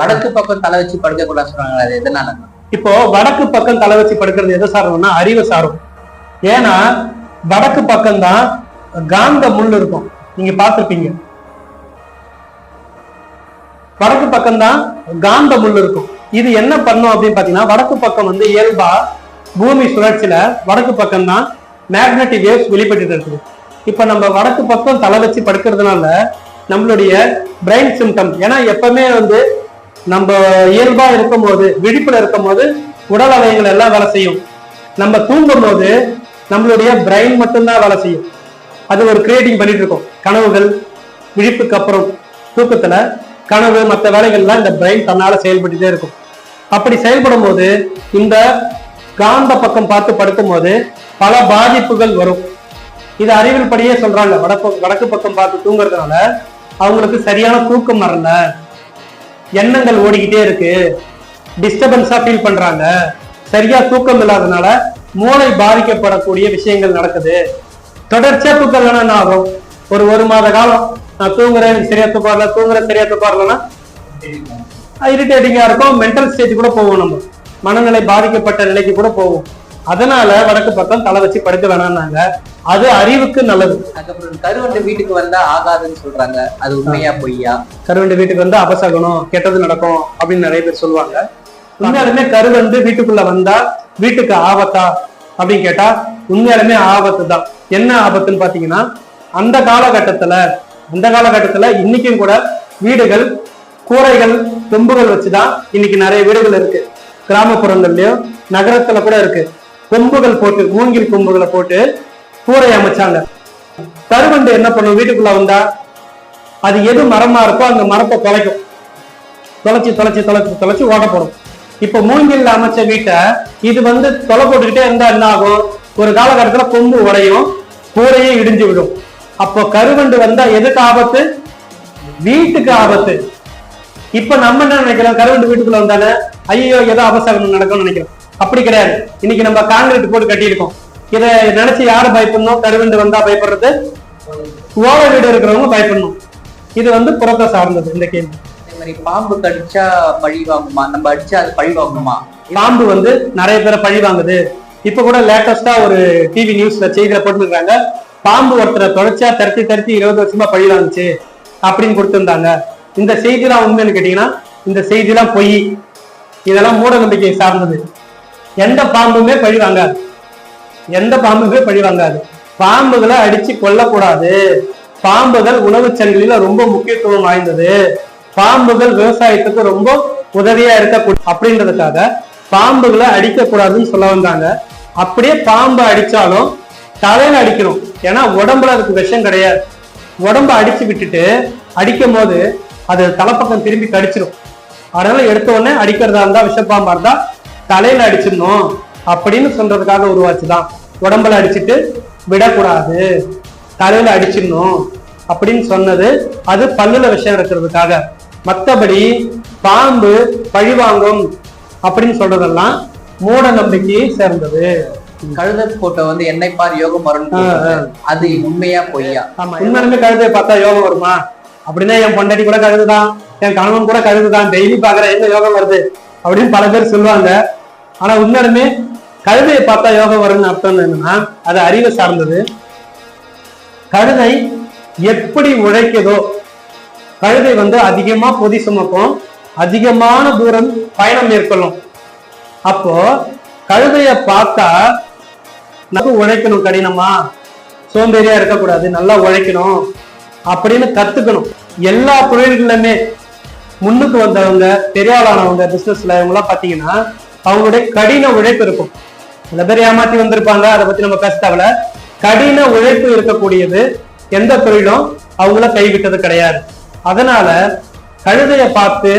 வடக்கு பக்கம் தலை வச்சு படுக்க கூடாது சொல்றாங்க அது எதனால? இப்போ வடக்கு பக்கம் தலை வச்சு படுக்கிறது எதை சாரணும்னா அறிவை சாரும். ஏன்னா வடக்கு பக்கம் தான் காந்த முள் இருக்கும். நீங்க பார்த்திருப்பீங்க. வடக்கு பக்கம் தான் காந்த முள் இருக்கும். இது என்ன பண்ணும் அப்படின்னு பாத்தீங்கன்னா வடக்கு பக்கம் வந்து இயல்பா பூமி சுழற்சியில வடக்கு பக்கம் தான் மேக்னெட்டிக் வேவ்ஸ் வெளிப்பட்டு இருக்குது. இப்ப நம்ம வடக்கு பக்கம் தலை வச்சு படுக்கிறதுனால நம்மளுடைய பிரெயின் சிம்டம் ஏன்னா எப்பவுமே வந்து நம்ம இயல்பா இருக்கும்போது விழிப்புல இருக்கும்போது உடல் அவயங்கள் எல்லாம் வேலை செய்யும். நம்ம தூங்கும் போது நம்மளுடைய பிரெயின் மட்டும்தான் வேலை செய்யும். அது ஒரு கிரியேட்டிங் பண்ணிட்டு இருக்கோம். கனவுகள் விழிப்புக்கு அப்புறம் தூக்கத்துல கனவு மற்ற வேலைகள்லாம் இந்த பிரெயின் தன்னால செயல்பட்டுட்டே இருக்கும். அப்படி செயல்படும் போது இந்த காந்த பக்கம் பார்த்து படுக்கும் போது பல பாதிப்புகள் வரும். இது அறிவியல் படியே சொல்றாங்க. வடக்கு வடக்கு பக்கம் பார்த்து தூங்குறதுனால அவங்களுக்கு சரியான தூக்கம் வரல. எண்ணங்கள் ஓடிக்கிட்டே இருக்கு. டிஸ்டர்பன்ஸா ஃபீல் பண்றாங்க. சரியா தூக்கம் இல்லாதனால மூளை பாதிக்கப்படக்கூடிய விஷயங்கள் நடக்குது. தொடர்ச்சியா தூக்கம் என்ன ஆகும்? ஒரு ஒரு மாத காலம். நான் தூங்குறேன் சரியா தூக்கம் தூங்குறேன் சரியா தூக்கம் இரிட்டேட்டிங்கா இருக்கும். மென்டல் ஸ்டேஜ் கூட போவோம் நம்ம. மனநிலை பாதிக்கப்பட்ட நிலைக்கு கூட போவோம். அதனால வடக்கு பக்கம் தலை வச்சு படுக்க வேணாம்னாங்க. அது அறிவுக்கு நல்லது. அதுக்கப்புறம் கருவண்டு வீட்டுக்கு வந்தா ஆகாதுன்னு சொல்றாங்க. அது உண்மையா பொய்யா? கருவண்டு வீட்டுக்கு வந்து அபசகனம் கெட்டது நடக்கும் அப்படின்னு நிறைய பேர் சொல்லுவாங்க. உண்மையாலுமே கருவண்டு வீட்டுக்குள்ள வந்தா வீட்டுக்கு ஆபத்தா அப்படின்னு கேட்டா உண்மையாலுமே ஆபத்து தான். என்ன ஆபத்துன்னு பாத்தீங்கன்னா அந்த காலகட்டத்துல அந்த காலகட்டத்துல இன்னைக்கும் கூட வீடுகள் கூரைகள் கொம்புகள் வச்சுதான் இன்னைக்கு நிறைய வீடுகள் இருக்கு. கிராமப்புறங்கள்லயோ நகரத்துல கூட இருக்கு. கொம்புகள் போட்டு மூங்கில் கொம்புகளை போட்டு கூரை அமைச்சாங்க. கருவண்டு என்ன பண்ணும்? வீட்டுக்குள்ள வந்தா அது எது மரமா இருக்கோ அந்த மரத்தை தொலைக்கும். தொலைச்சு தொலைச்சு தொலைச்சு தொலைச்சு ஓட போடும் இப்ப மூங்கில் அமைச்ச வீட்டை இது வந்து தொலை போட்டுக்கிட்டே இருந்தா என்ன ஆகும்? ஒரு காலகட்டத்துல கொம்பு உடையும் கூரையே இடிஞ்சு விடும். அப்போ கருவண்டு வந்தா எதுக்கு ஆபத்து? வீட்டுக்கு ஆபத்து. இப்ப நம்ம என்ன நினைக்கிறோம்? கருவண்டு வீட்டுக்குள்ள வந்தானே ஐயோ ஏதோ அவசரம் நடக்கும்னு நினைக்கிறோம். அப்படி கிடையாது. இன்னைக்கு நம்ம காங்கிரீட் போட்டு கட்டியிருக்கோம். இதை நினைச்சு யாரு பயப்படணும்? கருவண்டு வந்தா பயப்படுறது? ஓலை வீடு இருக்கிறவங்க பயப்படணும். இது வந்து புறத்தை சார்ந்தது இந்த கேள்வி. மாதிரி பாம்பு கடிச்சா பழி வாங்குமா? நம்ம அடிச்சா அது பழி வாங்குமா பாம்பு வந்து நிறைய பேரை பழி வாங்குது. இப்ப கூட லேட்டஸ்டா ஒரு டிவி நியூஸ்ல செய்தியில போட்டுருக்காங்க பாம்பு ஒருத்தரை தொடர்ச்சியா தரத்தி தரத்தி இருபது வருஷமா பழி வாங்குச்சு அப்படின்னு கொடுத்திருந்தாங்க. இந்த செய்திலாம் உண்மைன்னு கேட்டீங்கன்னா இந்த செய்திலாம் பொய். இதெல்லாம் மூட நம்பிக்கை சார்ந்தது. எந்த பாம்புமே பழி வாங்காது. எந்த பாம்புமே பழி வாங்காது. பாம்புகளை அடிச்சு கொல்லக்கூடாது. பாம்புகள் உணவுச் சங்கிலியில ரொம்ப முக்கியத்துவம் வாய்ந்தது. பாம்புகள் விவசாயத்துக்கு ரொம்ப உதவியா இருக்க அப்படின்றதுக்காக பாம்புகளை அடிக்க கூடாதுன்னு சொல்ல வந்தாங்க. அப்படியே பாம்பு அடிச்சாலும் தலையில அடிக்கணும். ஏன்னா உடம்புல அதுக்கு விஷம் கிடையாது. உடம்ப அடிச்சு விட்டுட்டு அடிக்கும் போது அது தலைப்பக்கம் திரும்பி கடிச்சிடும் அதனால எடுத்த உடனே அடிக்கிறதா இருந்தா விஷப்பாம்பா இருந்தா தலையில அடிச்சிடணும் அப்படின்னு சொல்றதுக்காக உருவாச்சுதான். உடம்புல அடிச்சிட்டு விடக்கூடாது. தலையில அடிச்சிடணும் அப்படின்னு சொன்னது அது பல்லுல விஷயம் இருக்கிறதுக்காக மத்தபடி பாம்பு பழிவாங்கும் அப்படின்னு சொல்றதெல்லாம் மூட நம்பிக்கையை சேர்ந்தது. கழுத போட்டோ வந்து என்னை பார் யோகம். போட்டிருக்காங்க. அது உண்மையா பொய்யா? உண்மையுமே கழுதையை பார்த்தா யோகம் வருமா? அப்படின்னா என் பொண்டாட்டி கூட கழுதுதான் என் கணவன் கூட கழுதுதான். டெய்லி பாக்குறேன் எங்க யோகம் வருது? அப்படின்னு பல பேர் சொல்லுவாங்க. ஆனா உண்மையுமே கழுதையை பார்த்தா யோகம் வரும்னு அர்த்தம் என்னன்னா அது அறிவை சார்ந்தது. கழுதை எப்படி உழைக்குதோ கழுதை வந்து அதிகமா பொதி சுமக்கும் அதிகமான தூரம் பயணம் மேற்கொள்ளும். அப்போ கழுதைய பார்த்தா நம்ம உழைக்கணும் கடினமா? சோம்பேறியா இருக்கக்கூடாது நல்லா உழைக்கணும் அப்படின்னு கத்துக்கணும். எல்லா தொழில்களுமே முன்னுக்கு வந்தவங்க பெரியாளானவங்க பிசினஸ்ல இவங்கெல்லாம் பாத்தீங்கன்னா அவங்களுடைய கடின உழைப்பு இருக்கும். சில பேர் ஏமாத்தி வந்திருப்பாங்க அதை பத்தி நம்ம பேச தேவையில்ல. கடின உழைப்பு இருக்கக்கூடியது எந்த தொழிலும் அவங்கள கைவிட்டது கிடையாது. அதனால கழுதைய பார்த்து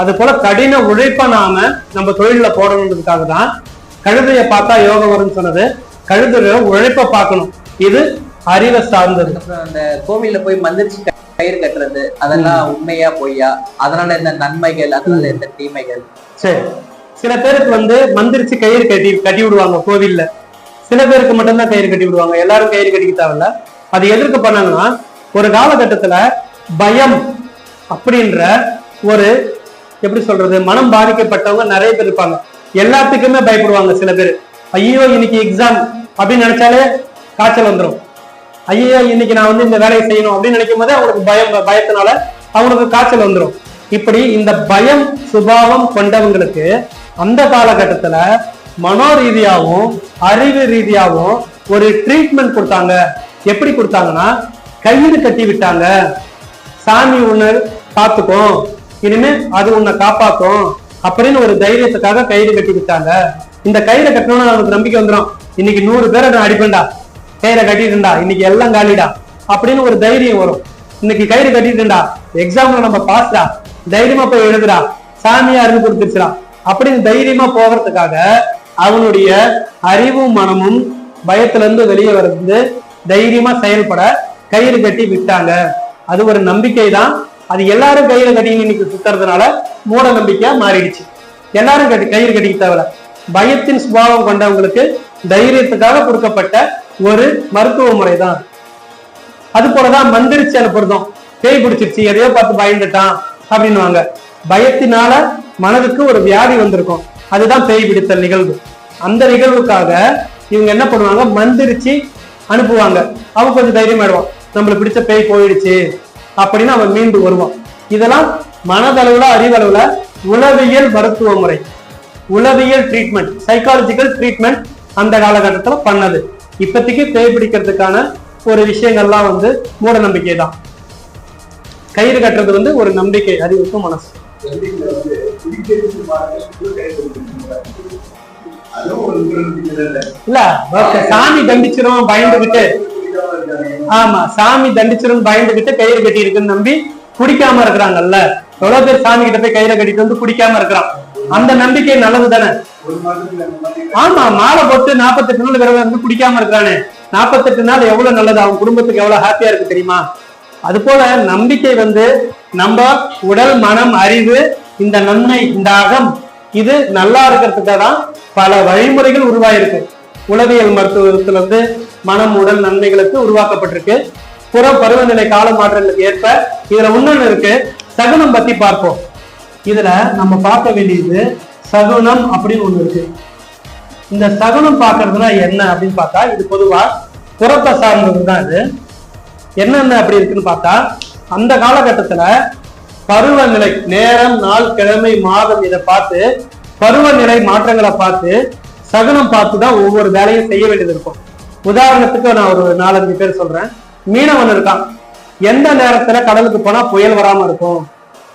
அது போல கடின உழைப்ப நாம நம்ம தொழில போடணுன்றதுக்காக தான் கழுதைய பார்த்தா யோகம் வரும்னு சொன்னது. கழுதைய உழைப்ப பார்க்கணும். இது அறிவை சார்ந்தது. அந்த கோவில்ல போய் மந்திரிச்சு கயிறு கட்டுறது அதெல்லாம் உண்மையா பொய்யா? அதனால என்ன நன்மைகள் அதனால என்ன தீமைகள்? சரி. சில பேருக்கு வந்து மந்திரிச்சு கயிறு கட்டி கட்டி விடுவாங்க கோவில்ல. சில பேருக்கு மட்டும்தான் கயிறு கட்டி விடுவாங்க. எல்லாரும் கயிறு கட்டிக்க தேவையில்ல. அது எதற்கு பண்ணாங்கன்னா ஒரு காலகட்டத்துல பயம் அப்படின்ற ஒரு எப்படி சொல்றது மனம் பாதிக்கப்பட்டவங்க நிறைய பேர் இருப்பாங்க. எல்லாத்துக்குமே பயப்படுவாங்க சில பேர். ஐயோ இன்னைக்கு எக்ஸாம் அப்படின்னு நினைச்சாலே காய்ச்சல் வந்துடும் ஐயோ இன்னைக்கு நான் வந்து இந்த வேலையை செய்யணும் அப்படின்னு நினைக்கும் போதே அவங்களுக்கு பயம் பயத்தினால அவங்களுக்கு காய்ச்சல் வந்துடும் இப்படி இந்த பயம் சுபாவம் கொண்டவங்களுக்கு அந்த காலகட்டத்துல மனோ ரீதியாகவும் அறிவு ரீதியாவும் ஒரு ட்ரீட்மெண்ட் கொடுத்தாங்க. எப்படி கொடுத்தாங்கன்னா கயிறு கட்டி விட்டாங்க. சாமி உன்னை பார்த்துக்கும். இனிமே அது உன்னை காப்பாத்தும் அப்படின்னு ஒரு தைரியத்துக்காக கயிறு கட்டி விட்டாங்க. இந்த கயிறை கட்டணும்னு அவனுக்கு நம்பிக்கை வந்துடும் இன்னைக்கு நூறு பேரை நான் அடிப்பேன்டா கயிறை கட்டிட்டுண்டா இன்னைக்கு எல்லாம் காலிடா. அப்படின்னு ஒரு தைரியம் வரும். இன்னைக்கு கயிறு கட்டிட்டுண்டா எக்ஸாம்ல நம்ம பாஸ்டா தைரியமா போய் எழுதுடா சாமியா இருந்து கொடுத்துருச்சுடா. அப்படின்னு தைரியமா போகிறதுக்காக அவனுடைய அறிவும் மனமும் பயத்துல இருந்து வெளியே வந்து தைரியமா செயல்பட கயிறு கட்டி விட்டாங்க. அது ஒரு நம்பிக்கை தான். அது எல்லாரும் கயிறு கட்டி இன்னைக்கு சுத்துறதுனால மூட நம்பிக்கையா மாறிடுச்சு. எல்லாரும் கட்டி கயிறு கட்டிக்க தேவையில்ல. பயத்தின் சுபாவம் கொண்டவங்களுக்கு தைரியத்துக்காக கொடுக்கப்பட்ட ஒரு மருத்துவ முறை தான் அது போலதான் மந்திரிச்சு அனுப்புறதும். பேய் பிடிச்சிருச்சு எதையோ பார்த்து பயந்துட்டான் அப்படின்னுவாங்க. பயத்தினால மனதுக்கு ஒரு வியாதி வந்திருக்கும். அதுதான் பேய் பிடித்தல் நிகழ்வு. அந்த நிகழ்வுக்காக இவங்க என்ன பண்ணுவாங்க? மந்திரிச்சு அனுப்புவாங்க. அவன் கொஞ்சம் தைரியம் ஆயிடுவான் நம்மளுக்கு பிடிச்ச பேய் போயிடுச்சு அப்படின்னு அவன் மீண்டு வருவான். இதெல்லாம் மனதளவுல அறிவளவுல உளவியல் மருத்துவ முறை உளவியல் ட்ரீட்மெண்ட் சைக்காலஜிக்கல் ட்ரீட்மெண்ட் அந்த காலகட்டத்துல பண்ணது. இப்போதைக்கு பேய் பிடிக்கிறதுக்கான ஒரு விஷயங்கள்லாம் வந்து மூட நம்பிக்கை தான் கயிறு கட்டுறது வந்து ஒரு நம்பிக்கை அறிவுக்கும் மனசு. இல்ல சாமி தண்டிச்சிரும் பயந்துகிட்டு. ஆமா சாமி தண்டிச்சிரும் பயந்துகிட்டு கயிறு கட்டி இருக்குன்னு நம்பி குடிக்காம இருக்கிறாங்கல்ல. எவ்வளவு பேர் சாமி கிட்ட போய் கயிறை கட்டிட்டு வந்து குடிக்காம இருக்கிறான்? அந்த நம்பிக்கை நல்லது தானே ஆமா மாலை போட்டு நாற்பத்தெட்டு நாள் விரதம் இருந்து குடிக்காம இருக்கிறானே. நாற்பத்தெட்டு நாள் எவ்வளவு நல்லது? அவன் குடும்பத்துக்கு எவ்வளவு ஹாப்பியா இருக்கு தெரியுமா? அது போல நம்பிக்கை வந்து நம்ம உடல் மனம் அறிவு இந்த நன்மை இந்த அகம் இது நல்லா இருக்கிறதுக்காக தான் பல வழிமுறைகள் உருவாயிருக்கு. உளவியல் மருத்துவத்துல இருந்து மனம் உடல் நன்மைகளுக்கு உருவாக்கப்பட்டிருக்கு. புற பருவநிலை கால மாற்றங்களுக்கு ஏற்ப இதுல இன்னொன்னு இருக்கு. சகுனம் பத்தி பார்ப்போம். இதுல நம்ம பார்க்க வேண்டியது சகுனம் அப்படின்னு ஒண்ணு இருக்கு. இந்த சகுனம் பார்க்கறதுனா என்ன அப்படின்னு பார்த்தா இது பொதுவா புறத்தை சார்ந்தது தான் இது. என்னென்ன அப்படி இருக்குன்னு பார்த்தா அந்த காலகட்டத்துல பருவநிலை நேரம் நாள் கிழமை மாதம் இதை பார்த்து பருவநிலை மாற்றங்களை பார்த்து சகுனம் பார்த்து தான் ஒவ்வொரு வேலையும் செய்ய வேண்டியது இருக்கும். உதாரணத்துக்கு நான் ஒரு நாலஞ்சு பேர் சொல்றேன். மீனவன் இருக்கான். எந்த நேரத்துல கடலுக்கு போனா புயல் வராம இருக்கும்?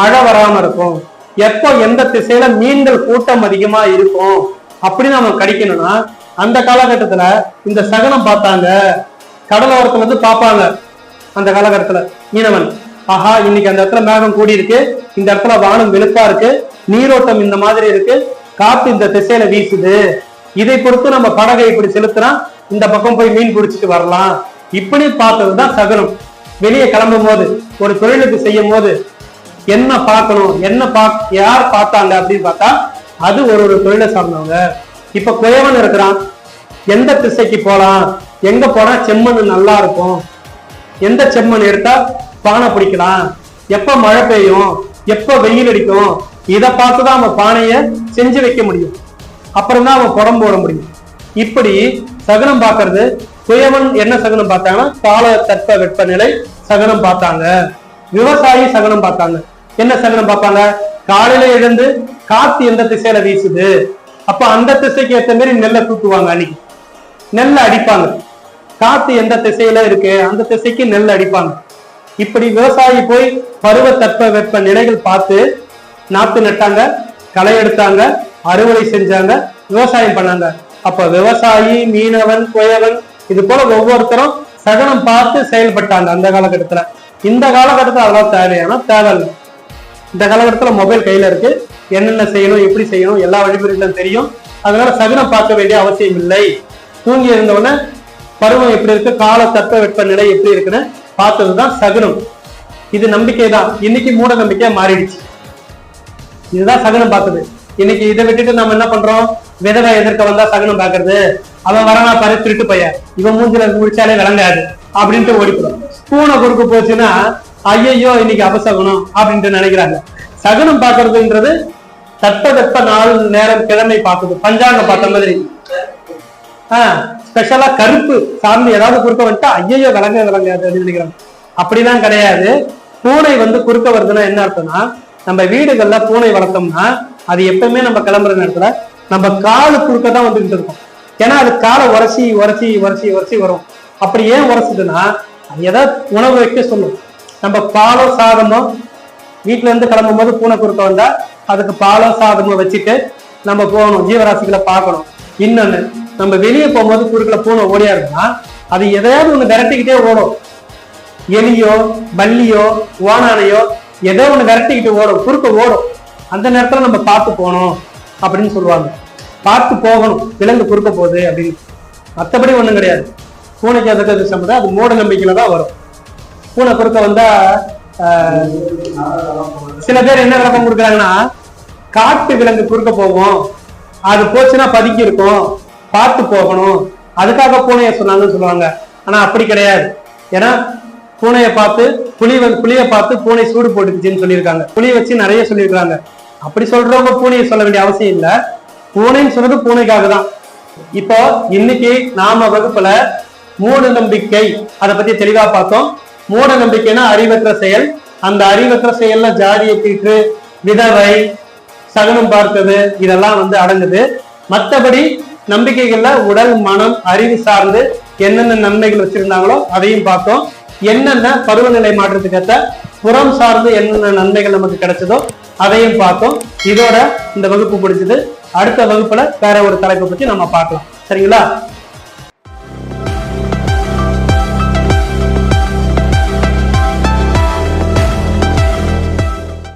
மழை வராம இருக்கும்? எப்போ எந்த திசையில மீன்கள் கூட்டம் அதிகமா இருக்கும் அப்படின்னு நம்ம கடிக்கணும்னா அந்த காலகட்டத்துல இந்த சகனம் பார்த்தாங்க. கடலோரத்துல வந்து பார்ப்பாங்க. அந்த காலகட்டத்துல மீனவன். ஆஹா இன்னைக்கு அந்த இடத்துல மேகம் கூடி இருக்கு இந்த இடத்துல வானம் வெளுப்பா இருக்கு. நீரோட்டம் இந்த மாதிரி இருக்கு. காத்து இந்த திசையில வீசுது. இதை பொறுத்து நம்ம படகை இப்படி செலுத்தினா இந்த பக்கம் போய் மீன் பிடிச்சிட்டு வரலாம். இப்படி பார்த்ததுதான் சகனம். வெளியே கிளம்பும் போது ஒரு தொழிலுக்கு செய்யும் போது என்ன பார்க்கணும்? என்ன பா யார் பார்த்தாங்க அப்படின்னு பார்த்தா அது ஒரு ஒரு தொழிலை சார்ந்தவங்க. இப்ப குயவன் இருக்கிறான். எந்த திசைக்கு போலாம்? எங்க போனா செம்மண் நல்லா இருக்கும்? எந்த செம்மண் எடுத்தா பானை பிடிக்கலாம்? எப்ப மழை பெய்யும்? எப்ப வெயில் அடிக்கும்? இதை பார்த்துதான் அவன் பானைய செஞ்சு வைக்க முடியும். அப்புறம் தான் அவன் புறம் போட முடியும். இப்படி சகுனம் பார்க்கறது குயவன் என்ன சகுனம் பார்த்தாங்கன்னா கால தட்ப வெப்பநிலை சகுனம் பார்த்தாங்க. விவசாயி சகுனம் பார்த்தாங்க. என்ன சகுனம் பார்ப்பாங்க? காலையில எழுந்து காத்து எந்த திசையில வீசுது? அப்ப அந்த திசைக்கு ஏத்த மாதிரி நெல்லை தூக்குவாங்க அன்னைக்கு. நெல்லை அடிப்பாங்க. காத்து எந்த திசையில இருக்கு? அந்த திசைக்கு நெல் அடிப்பாங்க. இப்படி விவசாயி போய் பருவ தட்ப வெப்ப நிலைகள் பார்த்து நாத்து நட்டாங்க களை எடுத்தாங்க அறுவடை செஞ்சாங்க விவசாயம் பண்ணாங்க. அப்ப விவசாயி மீனவன் குயவன் இது போல ஒவ்வொருத்தரும் சகனம் பார்த்து செயல்பட்டாங்க அந்த காலகட்டத்துல. இந்த காலகட்டத்துல அதெல்லாம் தேவையான தேவை இல்லை இந்த காலகட்டத்துல மொபைல் கையில இருக்கு. என்னென்ன செய்யணும் எப்படி செய்யணும் எல்லா வழிமுறைகளும் தெரியும். அதனால சகுனம் பார்க்க வேண்டிய அவசியம் இல்லை. தூங்கி இருந்தவொடனே பருவம் எப்படி இருக்கு கால தட்ப வெப்ப நிலை எப்படி இருக்குன்னு பார்த்ததுதான் சகுனம். இது நம்பிக்கை தான் இன்னைக்கு மூட நம்பிக்கையா மாறிடுச்சு. இதுதான் சகுனம் பார்த்தது. இன்னைக்கு இதை விட்டுட்டு நம்ம என்ன பண்றோம்? விதவை எதிர்க்க வந்தா சகுனம் பாக்குறது அவன் வரானா பாரு திருட்டு பையன். இவன் மூஞ்சில முடிச்சாலே விளங்காது. அப்படின்ட்டு ஓடிப்படும் பூனை குறுக்கு போச்சுன்னா ஐயையோ இன்னைக்கு அபசகுனம் அப்படின்ட்டு நினைக்கிறாங்க. சகுனம் பாக்குறதுன்றது தட்பவெப்ப நாள் நேரம் கிழமை பார்க்குது. பஞ்சாங்கம் பார்த்த மாதிரி. ஆஹ் ஸ்பெஷலா கருப்பு சார்ந்து ஏதாவது குறுக்க வந்துட்டா ஐயோ விளங்க விளங்காது அப்படின்னு நினைக்கிறாங்க. அப்படிலாம் கிடையாது. பூனை வந்து குறுக்க வருதுன்னா என்ன அர்த்தம்னா நம்ம வீடுகள்ல பூனை வளர்த்தோம்னா அது எப்பவுமே நம்ம கிளம்புற நேரத்துல நம்ம காலு குறுக்க தான் வந்துகிட்டு இருக்கோம். ஏன்னா அது காலை உரசி உரசி உரசி உரசி வரும். அப்படி ஏன் உரசுதுன்னா அது ஏதாவது உணவு வைக்க சொல்லும். நம்ம பாலோ சாதமோ வீட்டுல இருந்து கிளம்பும் போது பூனை குறுக்க வந்தா அதுக்கு பாலோ சாதமோ வச்சுட்டு நம்ம போகணும் ஜீவராசிகளை பார்க்கணும். இன்னொன்னு நம்ம வெளியே போகும்போது குறுக்கல பூனை ஓடியா இருக்குன்னா அது எதையாவது ஒண்ணு விரட்டிக்கிட்டே ஓடும். எலியோ பள்ளியோ ஓனானையோ ஏதோ ஒண்ணு விரட்டிக்கிட்டு ஓடும் குறுக்க ஓடும். அந்த நேரத்துல நம்ம பார்த்து போகணும் அப்படின்னு சொல்லுவாங்க. பார்த்து போகணும் விலங்கு குறுக்க போகுது அப்படின்னு. மற்றபடி ஒண்ணும் கிடையாது. பூனைக்கு அதுக்கு அது அது மூட நம்பிக்கையில தான் வரும். பூனை குறுக்க வந்தா சில பேர் என்ன விளக்கம் கொடுக்குறாங்கன்னா காட்டு விலங்கு குறுக்க போகும். அது போச்சுன்னா பதுக்கி இருக்கும். பார்த்து போகணும். அதுக்காக பூனையை சொன்னாங்கன்னு சொல்லுவாங்க. ஆனா அப்படி கிடையாது. ஏன்னா பூனையை பார்த்து புலி புளிய பார்த்து பூனை சூடு போட்டுக்குச்சுன்னு சொல்லியிருக்காங்க. புலியை வச்சு நிறைய சொல்லியிருக்காங்க அப்படி சொல்றவங்க பூனையை சொல்ல வேண்டிய அவசியம் இல்லை. பூனைன்னு சொன்னது பூனைக்காக தான். இப்போ இன்னைக்கு நாம வகுப்புல மூட நம்பிக்கை அதை பத்தி தெளிவா பார்த்தோம். மூட நம்பிக்கைனா அறிவற்ற செயல். அந்த அறிவற்ற செயல்ல ஜாதியை தீட்டு விதவை சகனம் பார்த்தது இதெல்லாம் வந்து அடங்குது. மற்றபடி நம்பிக்கைகள்ல உடல் மனம் அறிவு சார்ந்து என்னென்ன நன்மைகள் வச்சிருந்தாங்களோ அதையும் பார்த்தோம். என்னென்ன பருவநிலை மாற்றத்துக்கேற்ற புறம் சார்ந்து என்னென்ன நன்மைகள் நமக்கு கிடைச்சதோ அதையும் பார்த்தோம். இதோட இந்த வகுப்பு பிடிச்சது அடுத்த வகுப்புல வேற ஒரு தலைப்பை பத்தி நம்ம பார்க்கலாம். சரிங்களா?